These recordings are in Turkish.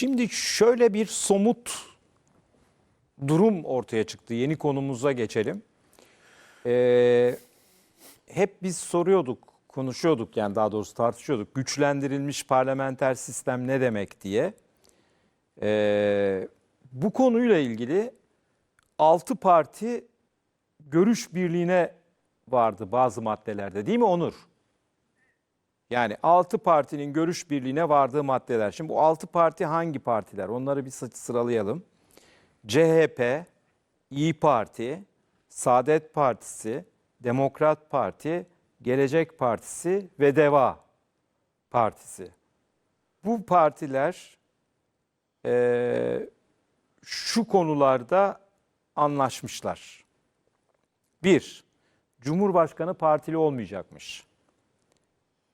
Şimdi şöyle bir somut durum ortaya çıktı. Yeni konumuza geçelim. Ee, hep biz soruyorduk, konuşuyorduk yani daha doğrusu tartışıyorduk. Güçlendirilmiş parlamenter sistem ne demek diye. Ee, bu konuyla ilgili 6 parti görüş birliğine vardı bazı maddelerde değil mi Onur? Yani 6 partinin görüş birliğine vardığı maddeler. Şimdi bu 6 parti hangi partiler? Onları bir sı- sıralayalım. CHP, İyi Parti, Saadet Partisi, Demokrat Parti, Gelecek Partisi ve Deva Partisi. Bu partiler eee, şu konularda anlaşmışlar. Bir, Cumhurbaşkanı partili olmayacakmış.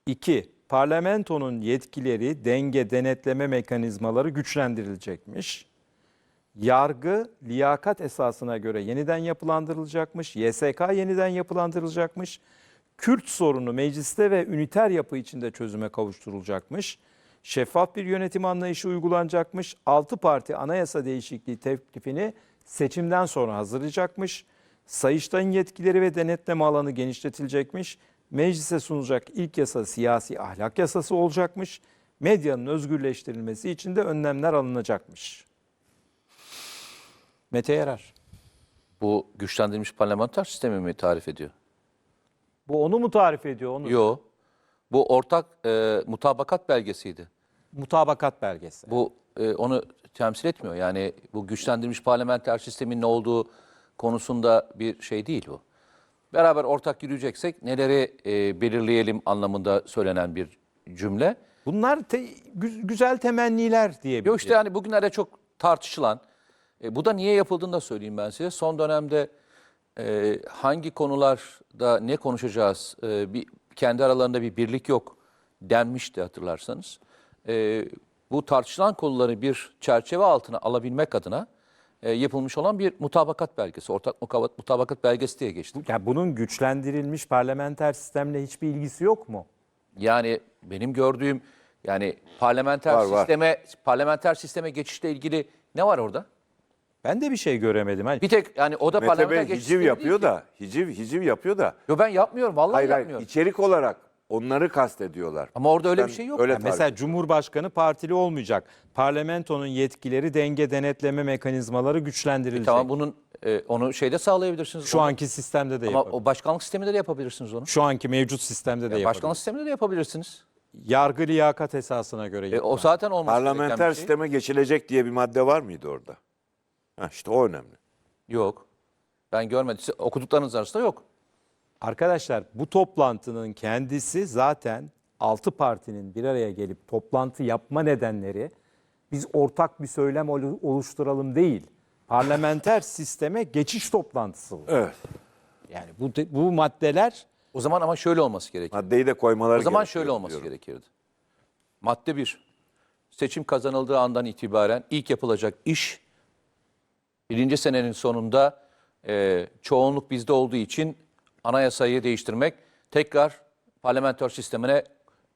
2. Parlamentonun yetkileri, denge, denetleme mekanizmaları güçlendirilecekmiş. Yargı liyakat esasına göre yeniden yapılandırılacakmış. YSK yeniden yapılandırılacakmış. Kürt sorunu mecliste ve üniter yapı içinde çözüme kavuşturulacakmış. Şeffaf bir yönetim anlayışı uygulanacakmış. 6 parti anayasa değişikliği teklifini seçimden sonra hazırlayacakmış. Sayıştay'ın yetkileri ve denetleme alanı genişletilecekmiş. Meclise sunulacak ilk yasa siyasi ahlak yasası olacakmış. Medyanın özgürleştirilmesi için de önlemler alınacakmış. Mete Yarar. Bu güçlendirilmiş parlamenter sistemi mi tarif ediyor? Bu onu mu tarif ediyor? Onu Yo. Bu ortak e, mutabakat belgesiydi. mutabakat belgesi. Bu e, onu temsil etmiyor. Yani bu güçlendirilmiş parlamenter sistemin ne olduğu konusunda bir şey değil bu. Beraber ortak yürüyeceksek neleri e, belirleyelim anlamında söylenen bir cümle. Bunlar te- gü- güzel temenniler diyebiliriz. Yok işte yani bugünlerde çok tartışılan, e, bu da niye yapıldığını da söyleyeyim ben size. Son dönemde e, hangi konularda ne konuşacağız, e, bir kendi aralarında bir birlik yok denmişti hatırlarsanız. E, bu tartışılan konuları bir çerçeve altına alabilmek adına e, yapılmış olan bir mutabakat belgesi, ortak mukabat- mutabakat belgesi diye geçti. Ya bunun güçlendirilmiş parlamenter sistemle hiçbir ilgisi yok mu? Yani benim gördüğüm yani parlamenter Var, var. sisteme parlamenter sisteme geçişle ilgili ne var orada? Ben de bir şey göremedim. Hani Bir tek yani o da Mete parlamenter Bey geçiş hiciv değil yapıyor ki. da, hiciv hiciv yapıyor da. Yo ben yapmıyorum vallahi Hayır hayır yapmıyorum. içerik olarak onları kastediyorlar. Ama orada öyle Ben bir şey yok. Öyle Ya mesela Cumhurbaşkanı partili olmayacak. Parlamentonun yetkileri denge denetleme mekanizmaları güçlendirilecek. Tamam bunun e, onu şeyde sağlayabilirsiniz. Şu Onu- anki sistemde de ama o başkanlık sisteminde de yapabilirsiniz onu. Şu anki mevcut sistemde de başkanlık yapabilirsiniz. sisteminde de yapabilirsiniz. Yargı liyakat esasına göre E, o zaten olması gereken Parlamenter şey. sisteme geçilecek diye bir madde var mıydı orada? Ha, işte o önemli. Yok. Ben görmedim. Okuduklarınız arasında yok. Arkadaşlar bu toplantının kendisi zaten 6 partinin bir araya gelip toplantı yapma nedenleri biz ortak bir söylem olu- oluşturalım değil. Parlamenter sisteme geçiş toplantısı bu. Evet. Yani bu bu maddeler O zaman ama şöyle olması gerekiyor. Maddeyi de koymaları O zaman şöyle olması diyorum. gerekirdi. Madde 1. Seçim kazanıldığı andan itibaren ilk yapılacak iş birinci senenin sonunda e, çoğunluk bizde olduğu için anayasayı değiştirmek, tekrar parlamenter sistemine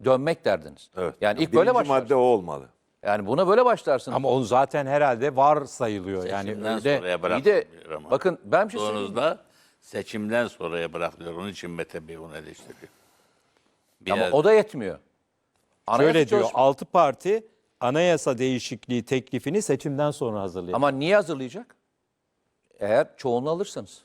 dönmek derdiniz. Evet. Yani ilk Birinci böyle başlarsınız. madde o olmalı. Yani buna böyle başlarsınız. ama onu zaten herhalde var sayılıyor. Yani Seçimden öyle sonraya İyi bırak. de ama. bakın ben bir şey söyleyeyim. Doğrunuzda seçimden sonraya bırakılıyor. Onun için Mete Bey onu eleştiriyor. Ama o da yetmiyor. Anayasa şöyle diyor çalışma- 6 parti anayasa değişikliği teklifini seçimden sonra hazırlayacak. Ama niye hazırlayacak? Eğer çoğunluğu alırsanız.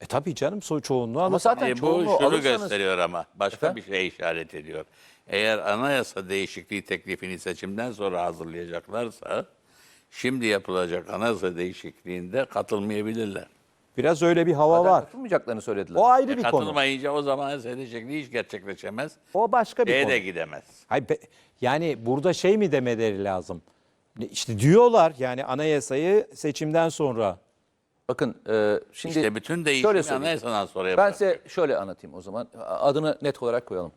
E tabii canım so çoğunluğu Ama zaten E, bu çoğunluğu şunu alırsanız gösteriyor ama başka Efendim? bir şey işaret ediyor. Eğer anayasa değişikliği teklifini seçimden sonra hazırlayacaklarsa şimdi yapılacak anayasa değişikliğinde katılmayabilirler. Biraz öyle bir hava zaten var. katılmayacaklarını söylediler. O ayrı E, bir konu. katılmayınca o zaman anayasa değişikliği hiç gerçekleşemez. O başka bir Şeye konu. de gidemez. Hayır, be- yani burada şey mi demeleri lazım? Ne- İşte diyorlar yani anayasayı seçimden sonra. Bakın e, şimdi İşte bütün şöyle değişimi söyleyeyim. anayasadan sonra Ben yapacak. size şöyle anlatayım o zaman. Adını net olarak koyalım.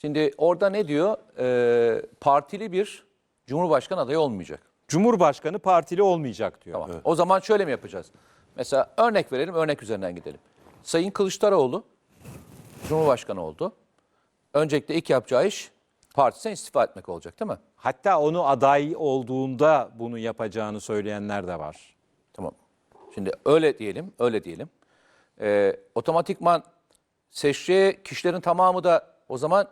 Şimdi orada ne diyor? E, partili bir Cumhurbaşkanı adayı olmayacak. Cumhurbaşkanı partili olmayacak diyor. Tamam. O zaman şöyle mi yapacağız? Mesela örnek verelim, örnek üzerinden gidelim. Sayın Kılıçdaroğlu Cumhurbaşkanı oldu. Öncelikle ilk yapacağı iş partisinden istifa etmek olacak değil mi? Hatta onu aday olduğunda bunu yapacağını söyleyenler de var. Tamam. Şimdi öyle diyelim, öyle diyelim. Ee, otomatikman seçeceği kişilerin tamamı da o zaman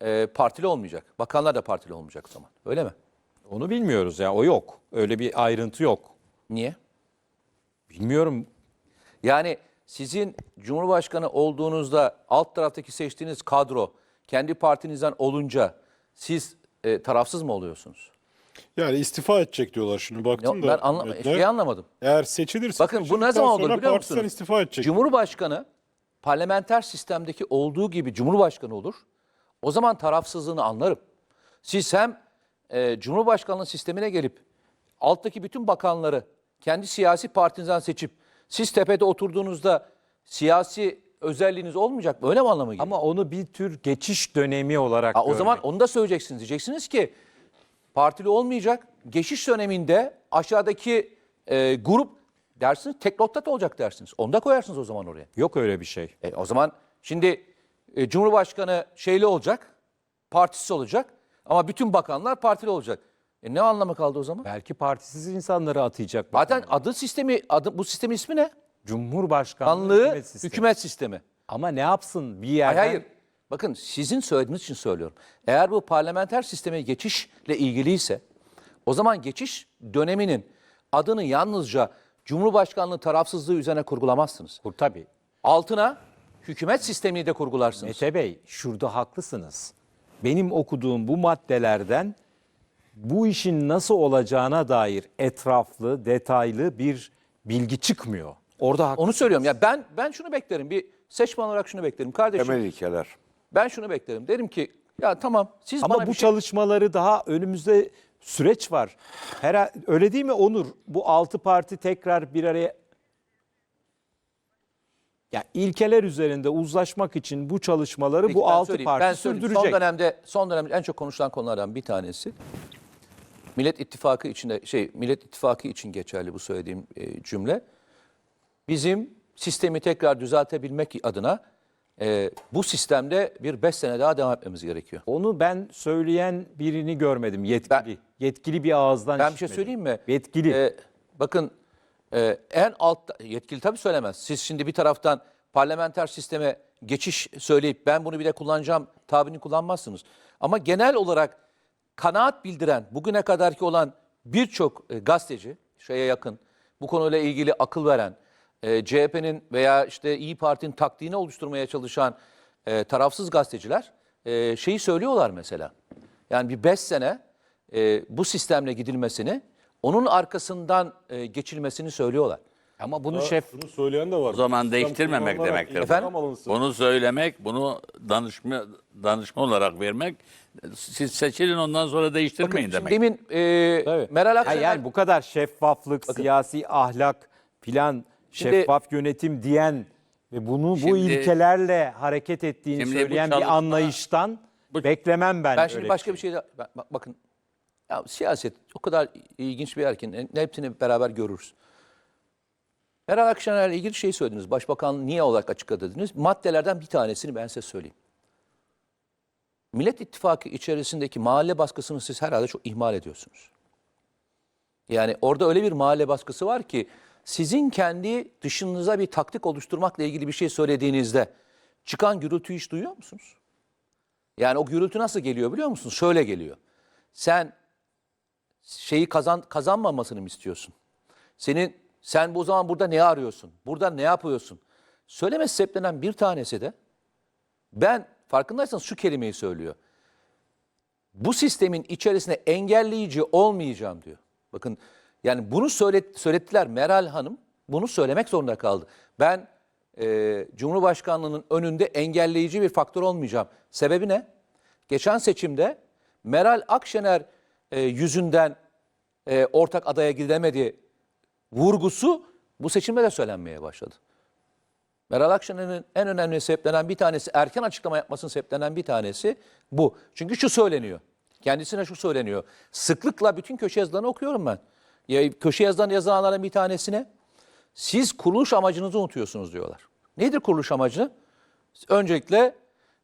e, partili olmayacak. Bakanlar da partili olmayacak o zaman. Öyle mi? Onu bilmiyoruz ya o yok. Öyle bir ayrıntı yok. Niye? Bilmiyorum Yani sizin Cumhurbaşkanı olduğunuzda alt taraftaki seçtiğiniz kadro kendi partinizden olunca siz e, tarafsız mı oluyorsunuz? Yani istifa edecek diyorlar şimdi baktım Yok, da. ben anla metne. şeyi anlamadım. Eğer seçilirse Bakın bu ne zaman olur sonra biliyor partiden musunuz? istifa edecek. Cumhurbaşkanı parlamenter sistemdeki olduğu gibi Cumhurbaşkanı olur. O zaman tarafsızlığını anlarım. Siz hem e, Cumhurbaşkanlığı sistemine gelip alttaki bütün bakanları kendi siyasi partinizden seçip siz tepede oturduğunuzda siyasi özelliğiniz olmayacak mı? Öyle mi anlamı geliyor? ama onu bir tür geçiş dönemi olarak Ha, o görmek. zaman onu da söyleyeceksiniz. Diyeceksiniz ki partili olmayacak. Geçiş döneminde aşağıdaki e, grup dersiniz teknokrat olacak dersiniz. Onu da koyarsınız o zaman oraya. yok öyle bir şey. E, o zaman şimdi e, Cumhurbaşkanı şeyli olacak, partisiz olacak ama bütün bakanlar partili olacak. E, ne anlamı kaldı o zaman? Belki partisiz insanları atayacak. Zaten adı sistemi, adı, bu sistemin ismi ne? Cumhurbaşkanlığı Kanlığı hükümet sistemi. hükümet sistemi. Ama ne yapsın bir Hayır, yerden? hayır. Bakın sizin söylediğiniz için söylüyorum. Eğer bu parlamenter sisteme geçişle ilgiliyse o zaman geçiş döneminin adını yalnızca Cumhurbaşkanlığı tarafsızlığı üzerine kurgulamazsınız. Bu tabii. Altına hükümet sistemini de kurgularsınız. Mete Bey şurada haklısınız. Benim okuduğum bu maddelerden bu işin nasıl olacağına dair etraflı, detaylı bir bilgi çıkmıyor. Orada haklısınız. Onu söylüyorum ya ben ben şunu beklerim. Bir seçmen olarak şunu beklerim. Kardeşim Temel ilkeler. Ben şunu beklerim. Derim ki ya tamam siz Ama bana bu bir şey çalışmaları daha önümüzde süreç var. Her öyle değil mi Onur? Bu altı parti tekrar bir araya ya ilkeler üzerinde uzlaşmak için bu çalışmaları Peki bu ben altı söyleyeyim. parti ben söyleyeyim. sürdürecek. Son dönemde son dönemde en çok konuşulan konulardan bir tanesi Millet İttifakı içinde şey Millet İttifakı için geçerli bu söylediğim e, cümle. Bizim sistemi tekrar düzeltebilmek adına e, bu sistemde bir beş sene daha devam etmemiz gerekiyor. Onu ben söyleyen birini görmedim yetkili. Ben- yetkili bir ağızdan Ben bir şey işitmedim. söyleyeyim mi? Yetkili. Ee, bakın e, en altta yetkili tabii söylemez. Siz şimdi bir taraftan parlamenter sisteme geçiş söyleyip ben bunu bir de kullanacağım tabirini kullanmazsınız. Ama genel olarak kanaat bildiren bugüne kadarki olan birçok e, gazeteci şeye yakın bu konuyla ilgili akıl veren e, CHP'nin veya işte İyi Parti'nin taktiğini oluşturmaya çalışan e, tarafsız gazeteciler e, şeyi söylüyorlar mesela. Yani bir beş sene e, bu sistemle gidilmesini, onun arkasından e, geçilmesini söylüyorlar. Ama bunu şef Bunu söyleyen de var. O zaman Sistem değiştirmemek demektir. Efendim? Bunu söylemek, bunu danışma danışma olarak vermek, siz seçilin ondan sonra değiştirmeyin Bakın, demek. demin e, Tabii. Meral Akşener... yani bu kadar şeffaflık, siyasi ahlak, plan, Şimdi- şeffaf yönetim diyen ve bunu bu Şimdi- ilkelerle hareket ettiğini bu söyleyen bir anlayıştan Bu- beklemem ben. Ben şimdi başka bir şey daha... bak- bak- bakın, ya siyaset o kadar ilginç bir yer ki ne- hepsini beraber görürüz. Meral Akşener'le ilgili şey söylediniz. Başbakan niye olarak açıkladı dediniz. Maddelerden bir tanesini ben size söyleyeyim. Millet İttifakı içerisindeki mahalle baskısını siz herhalde çok ihmal ediyorsunuz. Yani orada öyle bir mahalle baskısı var ki sizin kendi dışınıza bir taktik oluşturmakla ilgili bir şey söylediğinizde çıkan gürültüyü hiç duyuyor musunuz? Yani o gürültü nasıl geliyor biliyor musunuz? Şöyle geliyor. Sen şeyi kazan kazanmamasını mı istiyorsun? Senin sen bu zaman burada ne arıyorsun? Burada ne yapıyorsun? Söyleme sebeplerinden bir tanesi de ben farkındaysanız şu kelimeyi söylüyor. Bu sistemin içerisinde engelleyici olmayacağım diyor. Bakın yani bunu söylet, söylettiler Meral Hanım bunu söylemek zorunda kaldı. Ben e, Cumhurbaşkanlığının önünde engelleyici bir faktör olmayacağım. Sebebi ne? Geçen seçimde Meral Akşener e, yüzünden e, ortak adaya gidemedi vurgusu bu seçimde de söylenmeye başladı. Meral Akşener'in en önemli sebeplerinden bir tanesi, erken açıklama yapmasının sebeplerinden bir tanesi bu. Çünkü şu söyleniyor. Kendisine şu söyleniyor. Sıklıkla bütün köşe yazılarını okuyorum ben. Ya, köşe yazılarını yazılanların bir tanesine siz kuruluş amacınızı unutuyorsunuz diyorlar. Nedir kuruluş amacı? Öncelikle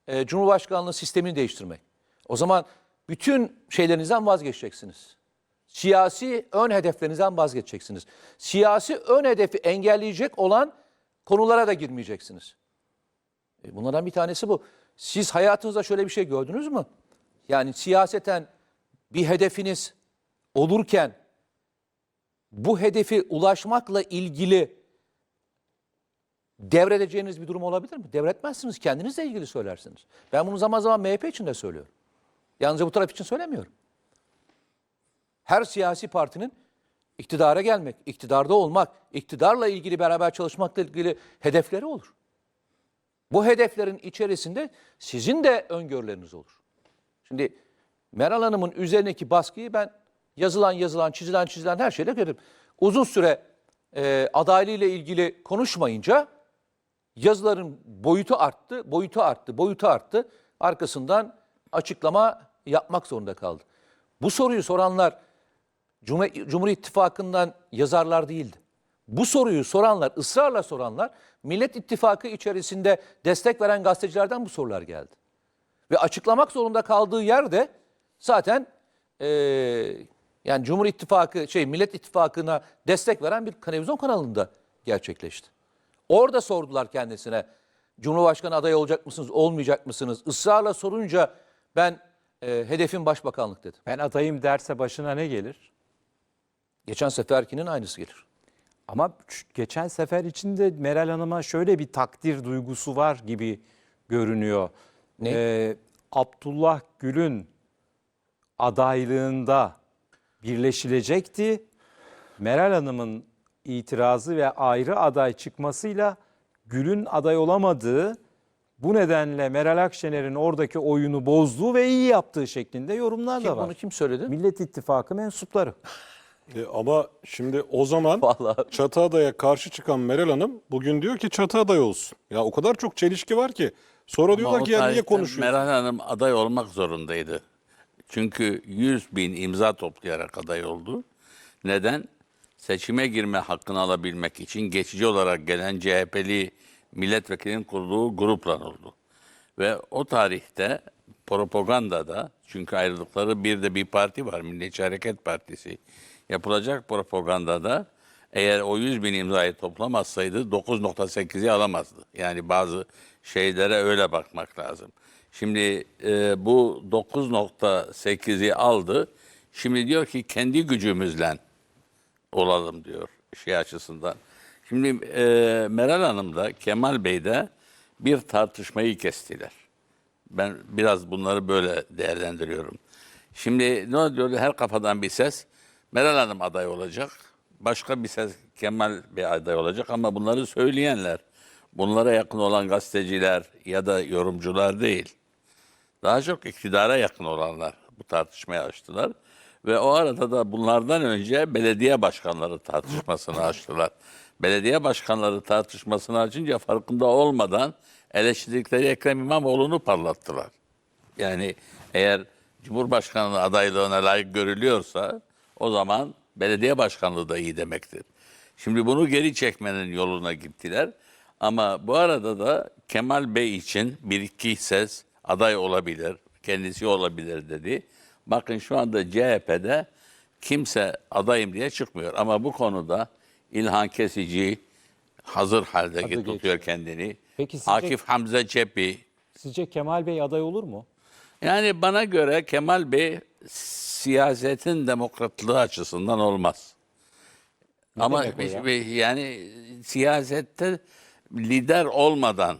e, Cumhurbaşkanlığı sistemini değiştirmek. O zaman bütün şeylerinizden vazgeçeceksiniz. Siyasi ön hedeflerinizden vazgeçeceksiniz. Siyasi ön hedefi engelleyecek olan konulara da girmeyeceksiniz. E, Bunlardan bir tanesi bu. Siz hayatınızda şöyle bir şey gördünüz mü? Yani siyaseten bir hedefiniz olurken bu hedefi ulaşmakla ilgili devredeceğiniz bir durum olabilir mi? Devretmezsiniz. Kendinizle ilgili söylersiniz. Ben bunu zaman zaman MHP için de söylüyorum. Yalnızca bu taraf için söylemiyorum. Her siyasi partinin iktidara gelmek, iktidarda olmak, iktidarla ilgili beraber çalışmakla ilgili hedefleri olur. Bu hedeflerin içerisinde sizin de öngörüleriniz olur. Şimdi Meral Hanım'ın üzerindeki baskıyı ben yazılan yazılan, çizilen çizilen her şeyle gördüm. Uzun süre e, adaylığıyla ilgili konuşmayınca yazıların boyutu arttı, boyutu arttı, boyutu arttı. Arkasından açıklama yapmak zorunda kaldı. Bu soruyu soranlar Cumhur, Cumhur İttifakı'ndan yazarlar değildi. Bu soruyu soranlar, ısrarla soranlar Millet İttifakı içerisinde destek veren gazetecilerden bu sorular geldi. Ve açıklamak zorunda kaldığı yerde zaten eee, yani Cumhur İttifakı, şey Millet İttifakı'na destek veren bir televizyon kanalında gerçekleşti. Orada sordular kendisine Cumhurbaşkanı adayı olacak mısınız, olmayacak mısınız? Israrla sorunca ben eee hedefim başbakanlık dedim. Ben adayım derse başına ne gelir? Geçen seferkinin aynısı gelir. Ama geçen sefer içinde Meral Hanım'a şöyle bir takdir duygusu var gibi görünüyor. Ne? Ee, Abdullah Gül'ün adaylığında birleşilecekti. Meral Hanım'ın itirazı ve ayrı aday çıkmasıyla Gül'ün aday olamadığı bu nedenle Meral Akşener'in oradaki oyunu bozduğu ve iyi yaptığı şeklinde yorumlar Kim da var. bunu kim söyledi? Millet İttifakı mensupları. E, ama şimdi o zaman Vallahi. çatı adaya karşı çıkan Meral Hanım bugün diyor ki çatı aday olsun. Ya o kadar çok çelişki var ki. Sonra diyorlar Ama ki o ya niye konuşuyorsun? Meral Hanım aday olmak zorundaydı. Çünkü 100 bin imza toplayarak aday oldu. Neden? Seçime girme hakkını alabilmek için geçici olarak gelen CHP'li milletvekilinin kurduğu grupla oldu. Ve o tarihte propagandada çünkü ayrılıkları bir de bir parti var Milliyetçi Hareket Partisi. Yapılacak propagandada eğer o 100 bin imzayı toplamazsaydı 9.8'i alamazdı. Yani bazı şeylere öyle bakmak lazım. Şimdi e, bu 9.8'i aldı. Şimdi diyor ki kendi gücümüzle olalım diyor şey açısından. Şimdi e, Meral Hanım da Kemal Bey de bir tartışmayı kestiler. Ben biraz bunları böyle değerlendiriyorum. Şimdi ne oluyor? Her kafadan bir ses. Meral Hanım aday olacak. Başka bir ses Kemal Bey aday olacak ama bunları söyleyenler, bunlara yakın olan gazeteciler ya da yorumcular değil. Daha çok iktidara yakın olanlar bu tartışmayı açtılar. Ve o arada da bunlardan önce belediye başkanları tartışmasını açtılar. Belediye başkanları tartışmasını açınca farkında olmadan eleştirdikleri Ekrem İmamoğlu'nu parlattılar. Yani eğer Cumhurbaşkanlığı adaylığına layık görülüyorsa o zaman belediye başkanlığı da iyi demektir. Şimdi bunu geri çekmenin yoluna gittiler. Ama bu arada da Kemal Bey için bir iki ses aday olabilir, kendisi olabilir dedi. Bakın şu anda CHP'de kimse adayım diye çıkmıyor. Ama bu konuda İlhan Kesici hazır halde geçiyor. tutuyor kendini. Peki sizce- Akif Hamza Çepi, Sizce Kemal Bey aday olur mu? yani bana göre Kemal Bey siyasetin demokratlığı açısından olmaz. Ama demek o ya? yani siyasette lider olmadan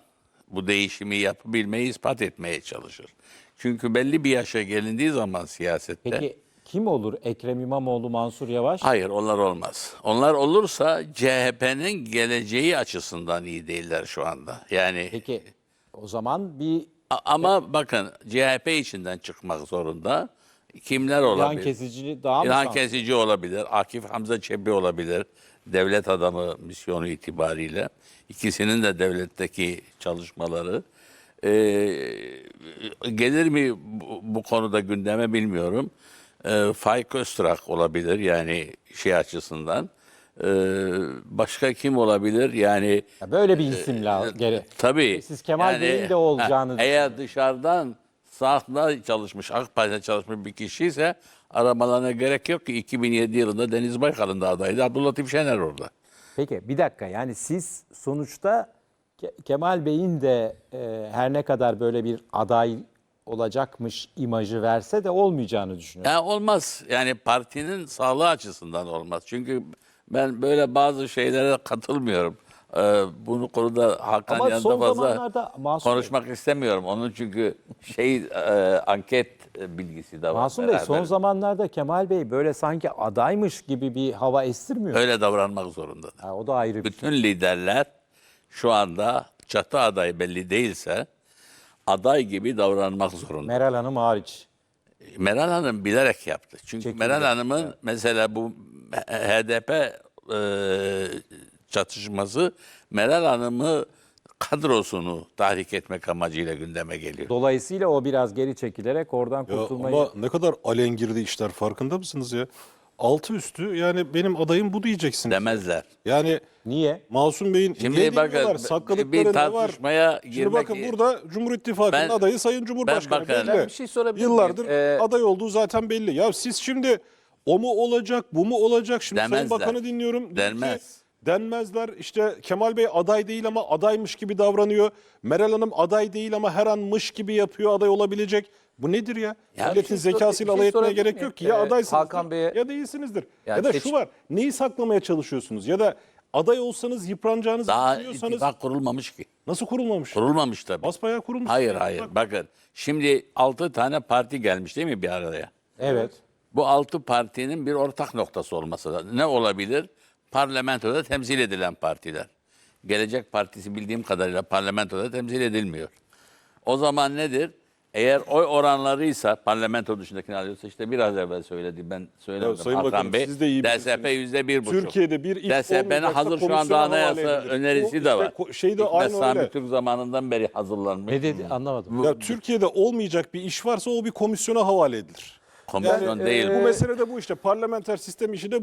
bu değişimi yapabilmeyi ispat etmeye çalışır. Çünkü belli bir yaşa gelindiği zaman siyasette Peki kim olur? Ekrem İmamoğlu, Mansur Yavaş? hayır onlar olmaz. Onlar olursa CHP'nin geleceği açısından iyi değiller şu anda. Yani Peki o zaman bir A- Ama bakın CHP içinden çıkmak zorunda. Kimler olabilir? kesici daha mı İlhan? Kesici olabilir, Akif Hamza Çebi olabilir. Devlet adamı misyonu itibariyle. İkisinin de devletteki çalışmaları. Ee, gelir mi bu, bu konuda gündeme bilmiyorum. Ee, Faik Öztrak olabilir yani şey açısından. Ee, başka kim olabilir? Yani Ya böyle bir isim la gere. Tabii. Siz Kemal Bey'in de olacağını Eğer dışarıdan sahada çalışmış, AK Parti'de çalışmış bir kişi ise aramalarına gerek yok ki 2007 yılında Deniz Baykal'ın da adaydı. Abdülatif Şener orada. Peki bir dakika yani siz sonuçta Ke- Kemal Bey'in de e, her ne kadar böyle bir aday olacakmış imajı verse de olmayacağını düşünüyorum. Yani olmaz. Yani partinin sağlığı açısından olmaz. Çünkü ben böyle bazı şeylere katılmıyorum. Ee, bunu konuda Hakan Ama yanında fazla Masum Bey- konuşmak istemiyorum. Onun çünkü şey e, anket bilgisi de var. Masum Bey son beraber. zamanlarda Kemal Bey böyle sanki adaymış gibi bir hava estirmiyor. Öyle davranmak zorunda. Ha, o da ayrı bir şey. Bütün liderler şu anda çatı adayı belli değilse aday gibi davranmak zorunda. Meral Hanım hariç. Meral Hanım bilerek yaptı. Çünkü Çekildi. Meral Hanım'ın mesela bu HDP e, çatışması Meral Hanım'ı kadrosunu tahrik etmek amacıyla gündeme geliyor. Dolayısıyla o biraz geri çekilerek oradan Ya kurtulmayı... ama ne kadar alengirdi işler farkında mısınız ya? Altı üstü yani benim adayım bu diyeceksin. Demezler. Yani Niye? Masum Bey'in Şimdi niye bakın, demiyorlar? bir Sakladıkları ne var? tartışmaya Şimdi girmek- bakın burada Cumhur İttifakı'nın Ben- adayı Sayın Cumhurbaşkanı ben bakın- belli. Ben bir şey sorabilir miyim? Yıllardır Ee, aday olduğu zaten belli. Ya siz şimdi o mu olacak, bu mu olacak? Şimdi Sayın Demezler. Bakan'ı dinliyorum. Diyor ki, Denmez. Denmezler. İşte Kemal Bey aday değil ama adaymış gibi davranıyor. Meral Hanım aday değil ama her an mış gibi yapıyor aday olabilecek. Bu nedir ya? Ya Milletin şey sor- zekasıyla şey alay etmeye gerek yok ki. Ya Ee, ya değilsinizdir. Yani ya da seç- şu var. Neyi saklamaya çalışıyorsunuz? Ya da aday olsanız yıpranacağınızı Daha düşünüyorsanız ittifak kurulmamış ki. nasıl kurulmamış? Kurulmamış tabii. Basbayağı kurulmuş. Hayır bir hayır. Bakın şimdi 6 tane parti gelmiş değil mi bir araya? Evet. Bu altı partinin bir ortak noktası olması lazım. Ne olabilir? Parlamentoda temsil edilen partiler. Gelecek Partisi bildiğim kadarıyla parlamentoda temsil edilmiyor. O zaman nedir? Eğer oy oranlarıysa parlamento dışındakini alıyorsa işte biraz evvel söyledi ben söylemedim. Ya Sayın Hakan Bakanım, Bey, siz de iyi DSP yüzde bir buçuk. Türkiye'de bir ilk DSP'nin hazır şu anda anayasa önerisi Bu de işte var. ko- şey de Hikmet aynı Sami öyle. Türk zamanından beri hazırlanmış. Ne dedi anlamadım. Ya Türkiye'de olmayacak bir iş varsa o bir komisyona havale edilir. Komisyon Yani, değil. Bu mesele de bu işte. Parlamenter sistem işi de